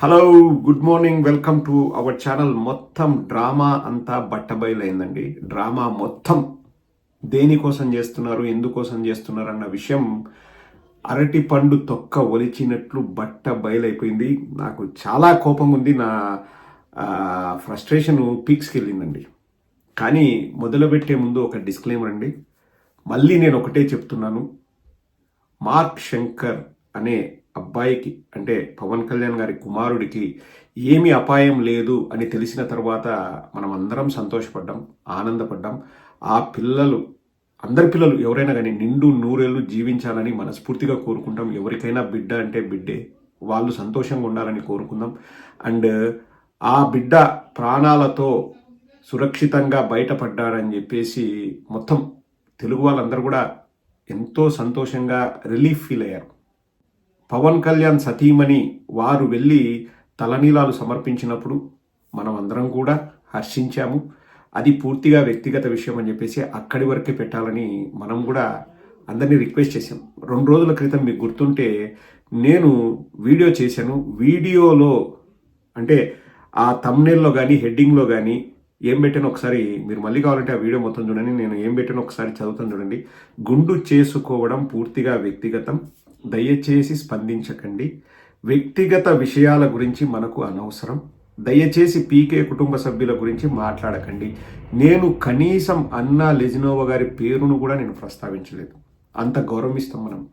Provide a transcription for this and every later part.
Hello good morning welcome to our channel మొత్తం drama అంతా బట్టబయలైందండి. డ్రామా మొత్తం దేనికోసం చేస్తున్నారు ఎందుకోసం చేస్తున్నారు అన్న విషయం అరటి పండు తొక్క ఒలిచినట్లు బట్ట బయలైపోయింది నాకు చాలా కోపం ఉంది నా ఫ్రస్ట్రేషన్ పీక్స్కి వెళ్ళిందండి కానీ మొదలుపెట్టే ముందు ఒక డిస్క్లైమర్ అండి. మళ్ళీ నేను ఒకటే చెప్తున్నాను. మార్క్ శంకర్ అనే అబ్బాయికి అంటే పవన్ కళ్యాణ్ గారి కుమారుడికి ఏమి అపాయం లేదు అని తెలిసిన తర్వాత మనం అందరం సంతోషపడ్డాం ఆనందపడ్డాం. ఆ పిల్లలు అందరి పిల్లలు ఎవరైనా కానీ నిండు నూరేళ్ళు జీవించాలని మనస్ఫూర్తిగా కోరుకుంటాం. ఎవరికైనా బిడ్డ అంటే బిడ్డే వాళ్ళు సంతోషంగా ఉండాలని కోరుకుందాం. అండ్ ఆ బిడ్డ ప్రాణాలతో సురక్షితంగా బయటపడ్డాడని చెప్పేసి మొత్తం తెలుగు వాళ్ళందరూ కూడా ఎంతో సంతోషంగా రిలీఫ్ ఫీల్ అయ్యారు. పవన్ కళ్యాణ్ సతీమణి వారు వెళ్ళి తలనీలాలు సమర్పించినప్పుడు మనం అందరం కూడా హర్షించాము. అది పూర్తిగా వ్యక్తిగత విషయం అని చెప్పేసి అక్కడి వరకే పెట్టాలని మనం కూడా అందరినీ రిక్వెస్ట్ చేశాం. రెండు రోజుల క్రితం మీకు గుర్తుంటే నేను వీడియో చేశాను. వీడియోలో అంటే ఆ తమ్నేల్లో కానీ హెడ్డింగ్లో కానీ ఏం పెట్టాను ఒకసారి మీరు మళ్ళీ కావాలంటే ఆ వీడియో మొత్తం చూడండి. నేను ఏం పెట్టాను ఒకసారి చదువుతాను చూడండి. గుండు చేసుకోవడం పూర్తిగా వ్యక్తిగతం. దయచేసి స్పందించకండి. వ్యక్తిగత విషయాల గురించి మనకు అనవసరం. దయచేసి పీకే కుటుంబ సభ్యుల గురించి మాట్లాడకండి. నేను కనీసం అన్నా లెజినోవా గారి పేరును కూడా నేను ప్రస్తావించలేదు. అంత గౌరవిస్తాం మనం.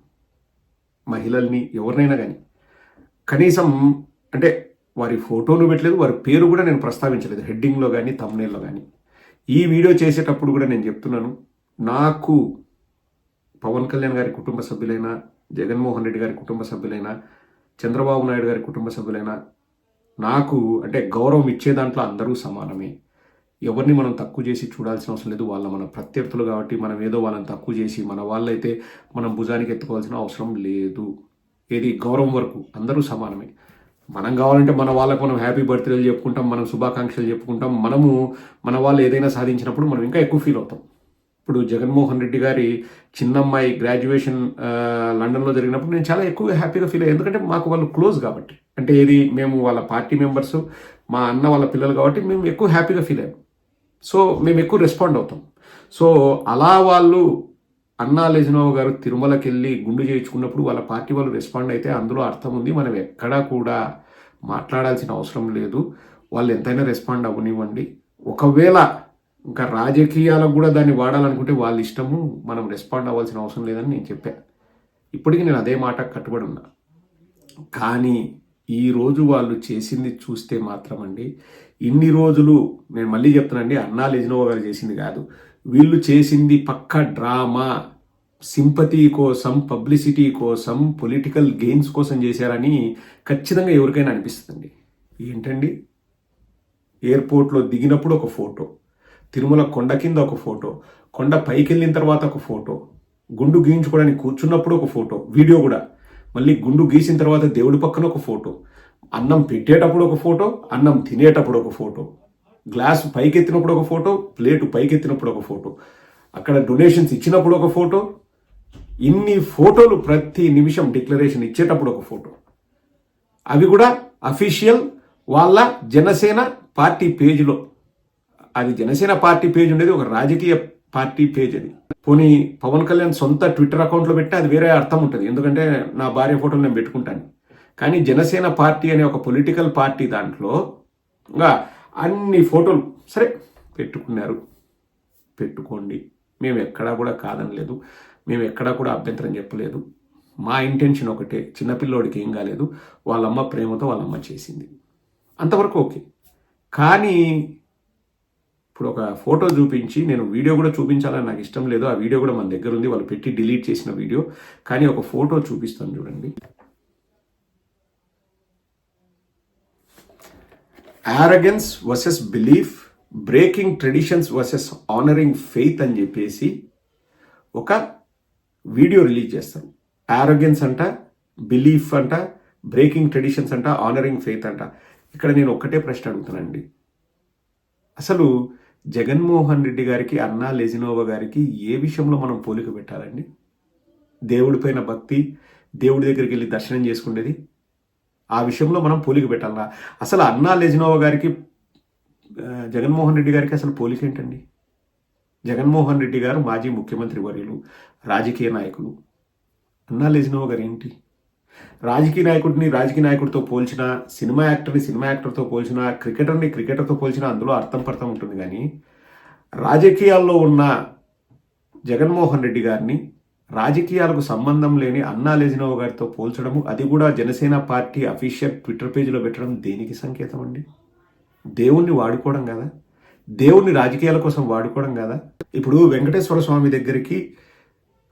మహిళల్ని ఎవరినైనా కానీ కనీసం అంటే వారి ఫోటోను పెట్టలేదు వారి పేరు కూడా నేను ప్రస్తావించలేదు. హెడ్డింగ్లో కానీ తమ్నేల్లో కానీ ఈ వీడియో చేసేటప్పుడు కూడా నేను చెప్తున్నాను. నాకు పవన్ కళ్యాణ్ గారి కుటుంబ సభ్యులైనా జగన్మోహన్ రెడ్డి గారి కుటుంబ సభ్యులైనా చంద్రబాబు నాయుడు గారి కుటుంబ సభ్యులైనా నాకు అంటే గౌరవం ఇచ్చే దాంట్లో అందరూ సమానమే. ఎవరిని మనం తక్కువ చేసి చూడాల్సిన అవసరం లేదు. వాళ్ళ మన ప్రత్యర్థులు కాబట్టి మనం ఏదో వాళ్ళని తక్కువ చేసి మన వాళ్ళైతే మనం భుజానికి ఎత్తుకోవాల్సిన అవసరం లేదు. ఏది గౌరవం వరకు అందరూ సమానమే. మనం కావాలంటే మన వాళ్ళకు మనం హ్యాపీ బర్త్డేలు చెప్పుకుంటాం మనం శుభాకాంక్షలు చెప్పుకుంటాం. మనము మన వాళ్ళు ఏదైనా సాధించినప్పుడు మనం ఇంకా ఎక్కువ ఫీల్ అవుతాం. ఇప్పుడు జగన్మోహన్ రెడ్డి గారి చిన్నమ్మాయి గ్రాడ్యుయేషన్ లండన్లో జరిగినప్పుడు నేను చాలా ఎక్కువ హ్యాపీగా ఫీల్ అయ్యాను ఎందుకంటే మాకు వాళ్ళు క్లోజ్ కాబట్టి. అంటే ఏది మేము వాళ్ళ పార్టీ మెంబర్స్ మా అన్న వాళ్ళ పిల్లలు కాబట్టి మేము ఎక్కువ హ్యాపీగా ఫీల్ అయ్యాం. సో మేము ఎక్కువ రెస్పాండ్ అవుతాం. సో అలా వాళ్ళు అన్నా లెజినోవ్ గారు తిరుమలకి వెళ్ళి గుండు చేయించుకున్నప్పుడు వాళ్ళ పార్టీ వాళ్ళు రెస్పాండ్ అయితే అందులో అర్థం ఉంది. మనం ఎక్కడా కూడా మాట్లాడాల్సిన అవసరం లేదు. వాళ్ళు ఎంతైనా రెస్పాండ్ అవ్వనివ్వండి. ఒకవేళ ఇంకా రాజకీయాలకు కూడా దాన్ని వాడాలనుకుంటే వాళ్ళ ఇష్టము మనం రెస్పాండ్ అవ్వాల్సిన అవసరం లేదని నేను చెప్పాను ఇప్పటికీ నేను అదే మాట కట్టుబడి ఉన్నా. కానీ ఈ రోజు వాళ్ళు చేసింది చూస్తే మాత్రం అండి ఇన్ని రోజులు నేను మళ్ళీ చెప్తానండి అన్నా లెజినోవా గారు చేసింది కాదు. వీళ్ళు చేసింది పక్క డ్రామా సింపతి కోసం పబ్లిసిటీ కోసం పొలిటికల్ గెయిన్స్ కోసం చేశారని ఖచ్చితంగా ఎవరికైనా అనిపిస్తుందండి. ఏంటండి? ఎయిర్పోర్ట్లో దిగినప్పుడు ఒక ఫోటో. తిరుమల కొండ కింద ఒక ఫోటో కొండ పైకి వెళ్ళిన తర్వాత ఒక ఫోటో గుండు గీయించుకోవడానికి కూర్చున్నప్పుడు ఒక ఫోటో వీడియో కూడా. మళ్ళీ గుండు గీసిన తర్వాత దేవుడి పక్కన ఒక ఫోటో అన్నం పెట్టేటప్పుడు ఒక ఫోటో అన్నం తినేటప్పుడు ఒక ఫోటో గ్లాస్ పైకెత్తినప్పుడు ఒక ఫోటో ప్లేటు పైకెత్తినప్పుడు ఒక ఫోటో అక్కడ డొనేషన్స్ ఇచ్చినప్పుడు ఒక ఫోటో ఇన్ని ఫోటోలు ప్రతి నిమిషం డిక్లరేషన్ ఇచ్చేటప్పుడు ఒక ఫోటో. అవి కూడా అఫీషియల్ వాళ్ళ జనసేన పార్టీ పేజీలో. అది జనసేన పార్టీ పేజ్ ఉండేది ఒక రాజకీయ పార్టీ పేజ్ అది. పోనీ పవన్ కళ్యాణ్ సొంత ట్విట్టర్ అకౌంట్లో పెట్టి అది వేరే అర్థం ఉంటుంది. ఎందుకంటే నా భార్య ఫోటోలు నేను పెట్టుకుంటాను. కానీ జనసేన పార్టీ అనే ఒక పొలిటికల్ పార్టీ దాంట్లో అన్ని ఫోటోలు సరే పెట్టుకున్నారు. పెట్టుకోండి. మేము ఎక్కడా కూడా కాదనలేదు మేము ఎక్కడా కూడా అభ్యంతరం చెప్పలేదు. మా ఇంటెన్షన్ ఒకటే చిన్నపిల్లోడికి ఏం కాలేదు. వాళ్ళమ్మ ప్రేమతో వాళ్ళమ్మ చేసింది. అంతవరకు ఓకే. కానీ ఇప్పుడు ఒక ఫోటో చూపించి నేను వీడియో కూడా చూపించాలని నాకు ఇష్టం లేదు. ఆ వీడియో కూడా మన దగ్గర ఉంది. వాళ్ళు పెట్టి డిలీట్ చేసిన వీడియో. కానీ ఒక ఫోటో చూపిస్తాను చూడండి. Arrogance versus belief breaking traditions versus honouring faith అని చెప్పేసి ఒక వీడియో రిలీజ్ చేస్తాను. యారగెన్స్ అంట బిలీఫ్ అంట బ్రేకింగ్ ట్రెడిషన్స్ అంట ఆనరింగ్ ఫెయిత్ అంట. ఇక్కడ నేను ఒక్కటే ప్రశ్న అడుగుతానండి అసలు జగన్మోహన్ రెడ్డి గారికి అన్నా లెజినోవా గారికి ఏ విషయంలో మనం పోలిక పెట్టాలండి? దేవుడిపైన భక్తి దేవుడి దగ్గరికి వెళ్ళి దర్శనం చేసుకునేది ఆ విషయంలో మనం పోలిక పెట్టాలా? అసలు అన్నా లెజినోవా గారికి జగన్మోహన్ రెడ్డి గారికి అసలు పోలిక ఏంటండి? జగన్మోహన్ రెడ్డి గారు మాజీ ముఖ్యమంత్రి వర్యులు రాజకీయ నాయకులు. అన్నా లెజినోవా గారు ఏంటి? రాజకీయ నాయకుడిని రాజకీయ నాయకుడితో పోల్చిన సినిమా యాక్టర్ని సినిమా యాక్టర్తో పోల్చిన క్రికెటర్ని క్రికెటర్తో పోల్చిన అందులో అర్థం పర్థం ఉంటుంది కానీ రాజకీయాల్లో ఉన్న జగన్మోహన్ రెడ్డి గారిని రాజకీయాలకు సంబంధం లేని అన్నా లెజినోవ్ గారితో పోల్చడము అది కూడా జనసేన పార్టీ అఫీషియల్ ట్విట్టర్ పేజీలో పెట్టడం దేనికి సంకేతం అండి? దేవుణ్ణి వాడుకోవడం కదా? దేవుణ్ణి రాజకీయాల కోసం వాడుకోవడం కదా? ఇప్పుడు వెంకటేశ్వర స్వామి దగ్గరికి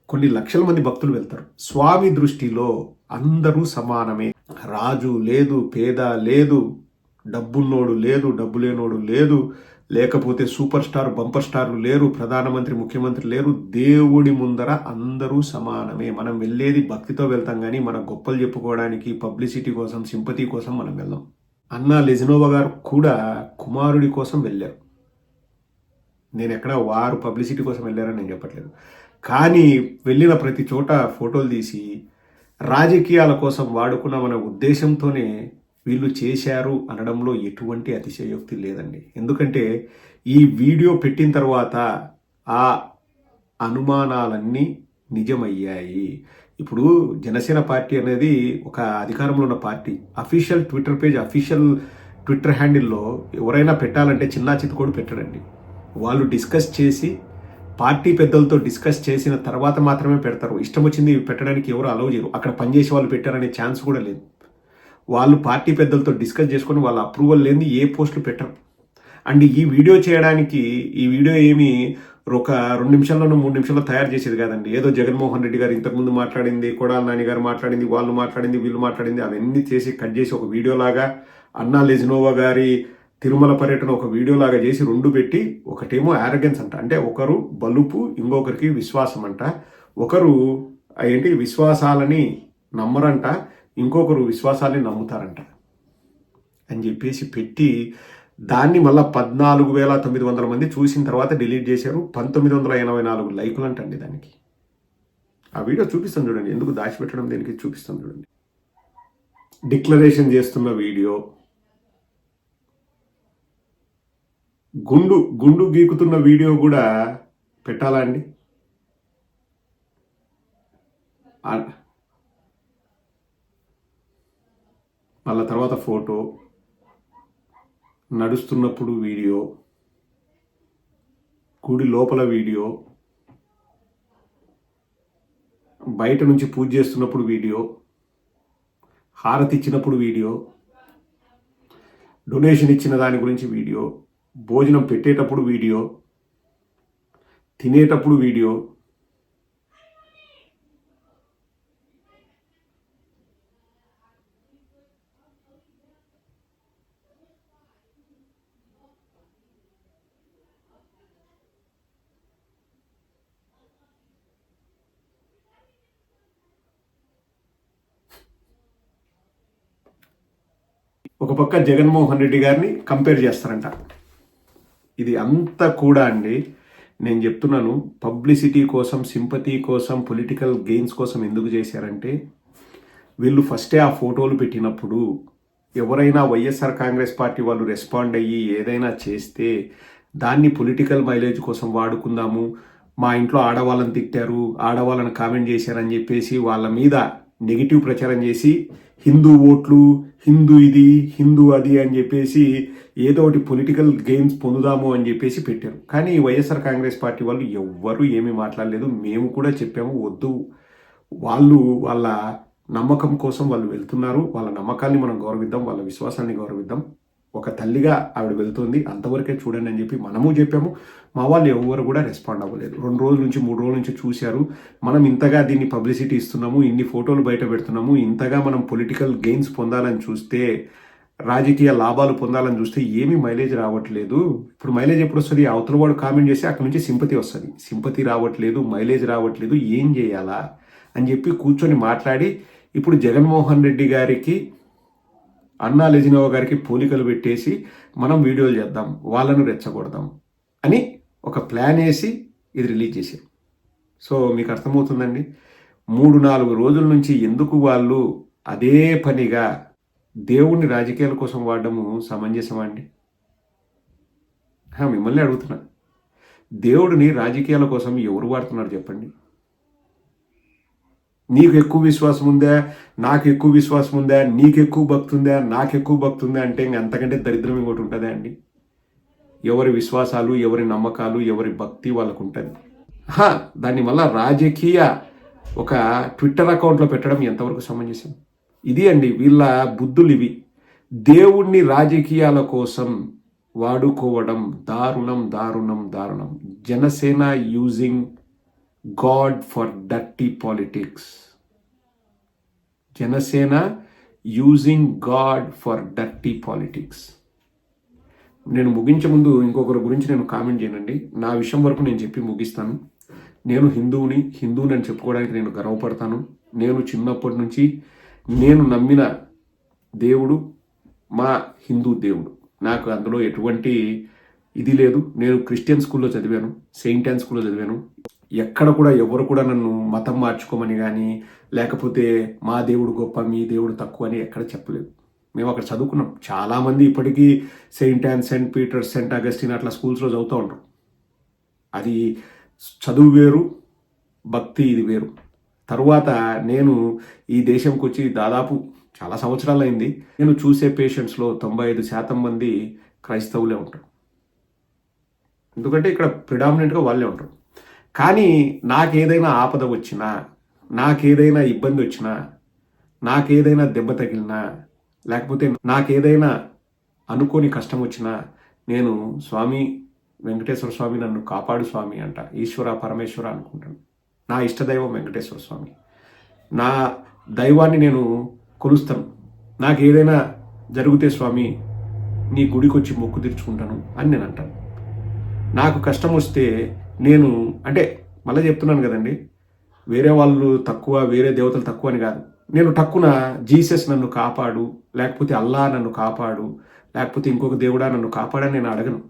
కొన్ని లక్షల మంది భక్తులు వెళ్తారు. స్వామి దృష్టిలో అందరూ సమానమే. రాజు లేదు పేద లేదు డబ్బున్నోడు లేదు డబ్బు లేనోడు లేదు లేకపోతే సూపర్ స్టార్ బంపర్ స్టార్లు లేరు ప్రధానమంత్రి ముఖ్యమంత్రి లేరు దేవుడి ముందర అందరూ సమానమే. మనం వెళ్ళేది భక్తితో వెళ్తాం కానీ మన గొప్పలు చెప్పుకోవడానికి పబ్లిసిటీ కోసం సింపతి కోసం మనం వెళ్ళాం అన్న లెజినోవా గారు కూడా కుమారుడి కోసం వెళ్ళారు. నేను ఎక్కడ వారు పబ్లిసిటీ కోసం వెళ్ళారని నేను చెప్పట్లేదు. కానీ వెళ్ళిన ప్రతి చోట ఫోటోలు తీసి రాజకీయాల కోసం వాడుకున్నామనే ఉద్దేశంతోనే వీళ్ళు చేశారు అనడంలో ఎటువంటి అతిశయోక్తి లేదండి. ఎందుకంటే ఈ వీడియో పెట్టిన తర్వాత ఆ అనుమానాలన్నీ నిజమయ్యాయి. ఇప్పుడు జనసేన పార్టీ అనేది ఒక అధికారంలో ఉన్న party. Official twitter page official twitter హ్యాండిల్లో ఎవరైనా పెట్టాలంటే చిన్నా చిత్తుకోడు పెట్టడండి. వాళ్ళు డిస్కస్ చేసి పార్టీ పెద్దలతో డిస్కస్ చేసిన తర్వాత మాత్రమే పెడతారు. ఇష్టం వచ్చింది పెట్టడానికి ఎవరు అలౌ చేయరు. అక్కడ పనిచేసే వాళ్ళు పెట్టారనే ఛాన్స్ కూడా లేదు. వాళ్ళు పార్టీ పెద్దలతో డిస్కస్ చేసుకొని వాళ్ళ అప్రూవల్ లేని ఏ పోస్టులు పెట్టరు. అండ్ ఈ వీడియో చేయడానికి ఈ వీడియో ఏమి ఒక రెండు నిమిషాల్లోనూ మూడు నిమిషాల్లో తయారు చేసేది కాదండి. ఏదో జగన్మోహన్ రెడ్డి గారు ఇంతకుముందు మాట్లాడింది కొడాల నాని గారు మాట్లాడింది వాళ్ళు మాట్లాడింది వీళ్ళు మాట్లాడింది అవన్నీ చేసి కట్ చేసి ఒక వీడియోలాగా అన్నా లెజినోవా గారి తిరుమల పర్యటన ఒక వీడియోలాగా చేసి రెండు పెట్టి ఒకటేమో యారగెన్స్ అంట. అంటే ఒకరు బలుపు ఇంకొకరికి విశ్వాసం అంట ఒకరు ఏంటి విశ్వాసాలని నమ్మరంట ఇంకొకరు విశ్వాసాలని నమ్ముతారంట అని చెప్పేసి పెట్టి దాన్ని మళ్ళీ పద్నాలుగు వేల తొమ్మిది వందల మంది చూసిన తర్వాత డిలీట్ చేశారు. పంతొమ్మిది వందల ఎనభై నాలుగు లైకులు అంటండి దానికి. ఆ వీడియో చూపిస్తాను చూడండి. ఎందుకు దాచిపెట్టడం దీనికి చూపిస్తాను చూడండి. డిక్లరేషన్ చేస్తున్న వీడియో గుండు గుండు గీకుతున్న వీడియో కూడా పెట్టాలా అండి మళ్ళా తర్వాత ఫోటో నడుస్తున్నప్పుడు వీడియో గుడి లోపల వీడియో బయట నుంచి పూజ చేస్తున్నప్పుడు వీడియో హారతి ఇచ్చినప్పుడు వీడియో డొనేషన్ ఇచ్చిన దాని గురించి వీడియో. భోజనం పెట్టేటప్పుడు వీడియో తినేటప్పుడు వీడియో ఒక పక్క జగన్మోహన్ రెడ్డి గారిని కంపేర్ చేస్తారంట. ఇది అంతా కూడా అండి. నేను చెప్తున్నాను పబ్లిసిటీ కోసం సింపతి కోసం పొలిటికల్ గెయిన్స్ కోసం ఎందుకు చేశారంటే వీళ్ళు ఫస్టే ఆ ఫోటోలు పెట్టినప్పుడు ఎవరైనా వైఎస్ఆర్ కాంగ్రెస్ పార్టీ వాళ్ళు రెస్పాండ్ అయ్యి ఏదైనా చేస్తే దాన్ని పొలిటికల్ మైలేజ్ కోసం వాడుకుందాము మా ఇంట్లో ఆడవాళ్ళని తిట్టారు ఆడవాళ్ళని కామెంట్ చేశారని చెప్పేసి వాళ్ళ మీద నెగిటివ్ ప్రచారం చేసి హిందూ ఓట్లు హిందూ ఇది హిందూ అది అని చెప్పేసి ఏదో ఒకటి పొలిటికల్ గెయిన్స్ పొందుదాము అని చెప్పేసి పెట్టారు. కానీ వైఎస్ఆర్ కాంగ్రెస్ పార్టీ వాళ్ళు ఎవ్వరూ ఏమీ మాట్లాడలేదు. మేము కూడా చెప్పాము వద్దు. వాళ్ళు వాళ్ళ నమ్మకం కోసం వాళ్ళు వెళ్తున్నారు. వాళ్ళ నమ్మకాన్ని మనం గౌరవిద్దాం వాళ్ళ విశ్వాసాన్ని గౌరవిద్దాం. ఒక తల్లిగా ఆవిడ వెళ్తుంది. అంతవరకే చూడండి అని చెప్పి మనము చెప్పాము. మా వాళ్ళు ఎవరు కూడా రెస్పాండ్ అవ్వలేదు. రెండు రోజుల నుంచి మూడు రోజుల నుంచి చూశారు. మనం ఇంతగా దీన్ని పబ్లిసిటీ ఇస్తున్నాము ఇన్ని ఫోటోలు బయట పెడుతున్నాము ఇంతగా మనం పొలిటికల్ గెయిన్స్ పొందాలని చూస్తే రాజకీయ లాభాలు పొందాలని చూస్తే ఏమీ మైలేజ్ రావట్లేదు. ఇప్పుడు మైలేజ్ ఎప్పుడు వస్తుంది? అవతల వాడు కామెంట్ చేస్తే అక్కడ నుంచి సింపతి వస్తుంది. సింపతి రావట్లేదు మైలేజ్ రావట్లేదు ఏం చేయాలా అని చెప్పి కూర్చొని మాట్లాడి ఇప్పుడు జగన్మోహన్ రెడ్డి గారికి అన్నా లెజినోవా గారికి పోలికలు పెట్టేసి మనం వీడియోలు చేద్దాం వాళ్ళను రెచ్చగొడదాం అని ఒక ప్లాన్ వేసి ఇది రిలీజ్ చేశారు. సో మీకు అర్థమవుతుందండి? మూడు నాలుగు రోజుల నుంచి ఎందుకు వాళ్ళు అదే పనిగా దేవుణ్ణి రాజకీయాల కోసం వాడడము సమంజసమా అండి? మిమ్మల్ని అడుగుతున్నా. దేవుడిని రాజకీయాల కోసం ఎవరు వాడుతున్నారు చెప్పండి? నీకు ఎక్కువ విశ్వాసం ఉందా? నాకు ఎక్కువ విశ్వాసం ఉందా? నీకు ఎక్కువ భక్తి ఉందా? నాకు ఎక్కువ భక్తి ఉందా? అంటే ఇంక అంతకంటే దరిద్రం ఇంకోటి ఉంటుందా అండి? ఎవరి విశ్వాసాలు ఎవరి నమ్మకాలు ఎవరి భక్తి వాళ్ళకు ఉంటుంది హా, దాన్ని రాజకీయ ఒక ట్విట్టర్ అకౌంట్లో పెట్టడం ఎంతవరకు సమంజసం? ఇది అండి వీళ్ళ బుద్ధులు ఇవి. దేవుణ్ణి రాజకీయాల కోసం వాడుకోవడం దారుణం దారుణం దారుణం. Janasena using God for dirty politics Janasena using God for dirty politics నేను ముగించే ముందు ఇంకొకరి గురించి నేను కామెంట్ చేయనండి. నా విషయం వరకు నేను చెప్పి ముగిస్తాను. నేను హిందువుని హిందువుని అని చెప్పుకోవడానికి నేను గర్వపడతాను. నేను చిన్నప్పటి నుంచి నేను నమ్మిన దేవుడు మా హిందూ దేవుడు. నాకు అందులో ఎటువంటి ఇది లేదు. నేను క్రిస్టియన్ స్కూల్లో చదివాను సెయింట్ యాన్ స్కూల్లో చదివాను. ఎక్కడ కూడా ఎవరు కూడా నన్ను మతం మార్చుకోమని కానీ లేకపోతే మా దేవుడు గొప్ప మీ దేవుడు తక్కువ అని ఎక్కడ చెప్పలేదు. మేము అక్కడ చదువుకున్నాం. చాలామంది ఇప్పటికీ saint Ann saint Peter saint Augustine అట్లా స్కూల్స్లో చదువుతూ ఉంటారు. అది చదువు వేరు భక్తి ఇది వేరు. తరువాత నేను ఈ దేశంకి వచ్చి దాదాపు చాలా సంవత్సరాలు అయింది. నేను చూసే పేషెంట్స్లో తొంభై ఐదు శాతం మంది క్రైస్తవులే ఉంటారు. ఎందుకంటే ఇక్కడ ప్రిడామినెంట్గా వాళ్ళే ఉంటారు. కానీ నాకేదైనా ఆపద వచ్చినా నాకేదైనా ఇబ్బంది వచ్చినా నాకేదైనా దెబ్బ తగిలినా లేకపోతే నాకేదైనా అనుకోని కష్టం వచ్చినా నేను స్వామి వెంకటేశ్వర స్వామి నన్ను కాపాడు స్వామి అంట. ఈశ్వర పరమేశ్వర అనుకుంటాను. నా ఇష్టదైవం వెంకటేశ్వర స్వామి. నా దైవాన్ని నేను కొలుస్తాను. నాకు ఏదైనా జరిగితే స్వామి నీ గుడికి వచ్చి మొక్కు తీర్చుకుంటాను అని నేను అంటాను. నాకు కష్టం వస్తే నేను అంటే మళ్ళీ చెప్తున్నాను కదండి వేరే వాళ్ళు తక్కువ వేరే దేవతలు తక్కువ అని కాదు. నేను టక్కున జీసస్ నన్ను కాపాడు లేకపోతే అల్లా నన్ను కాపాడు లేకపోతే ఇంకొక దేవుడా నన్ను కాపాడని నేను అడగను.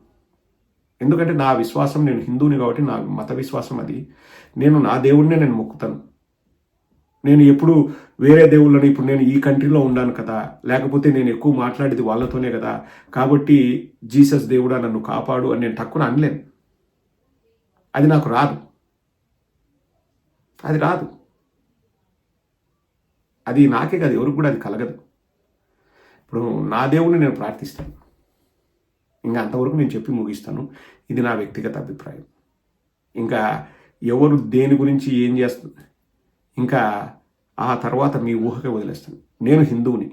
ఎందుకంటే నా విశ్వాసం నేను హిందువుని కాబట్టి నా మత విశ్వాసం అది. నేను నా దేవుడినే నేను మొక్కుతాను. నేను ఎప్పుడు వేరే దేవుళ్ళని ఇప్పుడు నేను ఈ కంట్రీలో ఉన్నాను కదా. లేకపోతే నేను ఎక్కువ మాట్లాడేది వాళ్ళతోనే కదా. కాబట్టి జీసస్ దేవుడా నన్ను కాపాడు అని నేను తక్కువ అనలేను. అది నాకు రాదు. అది రాదు. అది నాకే కాదు ఎవరికి కూడా అది కలగదు. ఇప్పుడు నా దేవుణ్ణి నేను ప్రార్థిస్తాను. ఇంకా అంతవరకు నేను చెప్పి ముగిస్తాను. ఇది నా వ్యక్తిగత అభిప్రాయం. ఇంకా ఎవరు దేని గురించి ఏం చేస్తుంది ఇంకా ఆ తర్వాత మీ ఊహకే వదిలేస్తాను. నేను హిందువుని.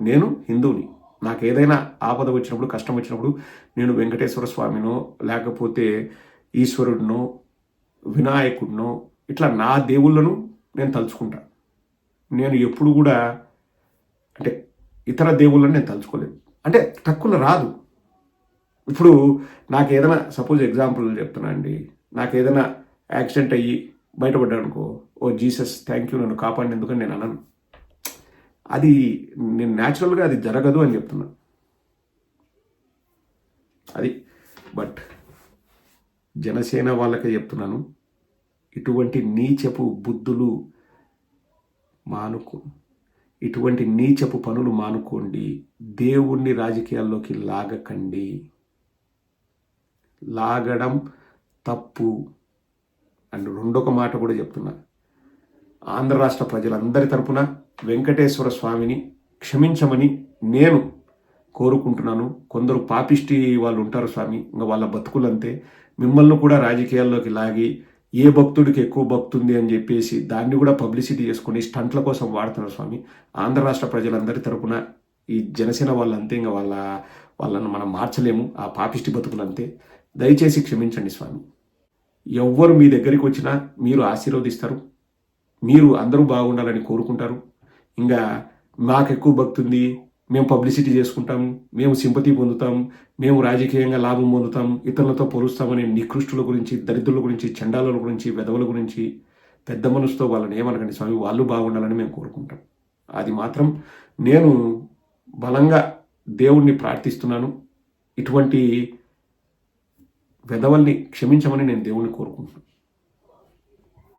నేను హిందువుని. నాకు ఏదైనా ఆపద వచ్చినప్పుడు కష్టం వచ్చినప్పుడు నేను వెంకటేశ్వర స్వామినో లేకపోతే ఈశ్వరుడినో వినాయకుడినో ఇట్లా నా దేవుళ్ళను నేను తలుచుకుంటా. నేను ఎప్పుడు కూడా అంటే ఇతర దేవుళ్ళని నేను తలుచుకోలేదు అంటే తక్కువ రాదు. ఇప్పుడు నాకు ఏదైనా సపోజ్ ఎగ్జాంపుల్ చెప్తున్నా అండి. నాకు ఏదైనా యాక్సిడెంట్ అయ్యి బయటపడ్డానుకో అనుకో ఓ జీసస్ థ్యాంక్ యూ నన్ను కాపాడినందుకని నేను అనను. అది నేను న్యాచురల్గా అది జరగదు అని చెప్తున్నా. అది బట్ జనసేన వాళ్ళకే చెప్తున్నాను ఇటువంటి నీచపు బుద్ధులు మానుకో ఇటువంటి నీచపు పనులు మానుకోండి దేవుణ్ణి రాజకీయాల్లోకి లాగకండి. లాగడం తప్పు అండ్ రెండొక మాట కూడా చెప్తున్నా. ఆంధ్ర రాష్ట్ర ప్రజలందరి తరపున వెంకటేశ్వర స్వామిని క్షమించమని నేను కోరుకుంటున్నాను. కొందరు పాపిష్టి వాళ్ళు ఉంటారు స్వామి ఇంకా వాళ్ళ బతుకులంతే. మిమ్మల్ని కూడా రాజకీయాల్లోకి లాగి ఏ భక్తుడికి ఎక్కువ భక్తుంది అని చెప్పేసి దాన్ని కూడా పబ్లిసిటీ చేసుకుని స్టంట్ల కోసం వాడుతున్నారు స్వామి. ఆంధ్ర రాష్ట్ర ప్రజలందరి తరపున ఈ జనసేన వాళ్ళంతే ఇంకా వాళ్ళ వాళ్ళను మనం మార్చలేము. ఆ పాపిష్టి బతుకులంతే. దయచేసి క్షమించండి స్వామి. ఎవ్వరు మీ దగ్గరికి వచ్చినా మీరు ఆశీర్వదిస్తారు. మీరు అందరూ బాగుండాలని కోరుకుంటారు. ఇంకా మాకు ఎక్కువ భక్తి ఉంది. మేము పబ్లిసిటీ చేసుకుంటాం. మేము సింపతి పొందుతాం. మేము రాజకీయంగా లాభం పొందుతాం. ఇతరులతో పోలుస్తామని నికృష్టుల గురించి దరిద్రుల గురించి చండాల గురించి వెధవల గురించి పెద్ద మనసుతో వాళ్ళని ఏమనకండి స్వామి. వాళ్ళు బాగుండాలని మేము కోరుకుంటాం. అది మాత్రం నేను బలంగా దేవుణ్ణి ప్రార్థిస్తున్నాను. ఇటువంటి వెధవల్ని క్షమించమని నేను దేవుణ్ణి కోరుకుంటున్నాను.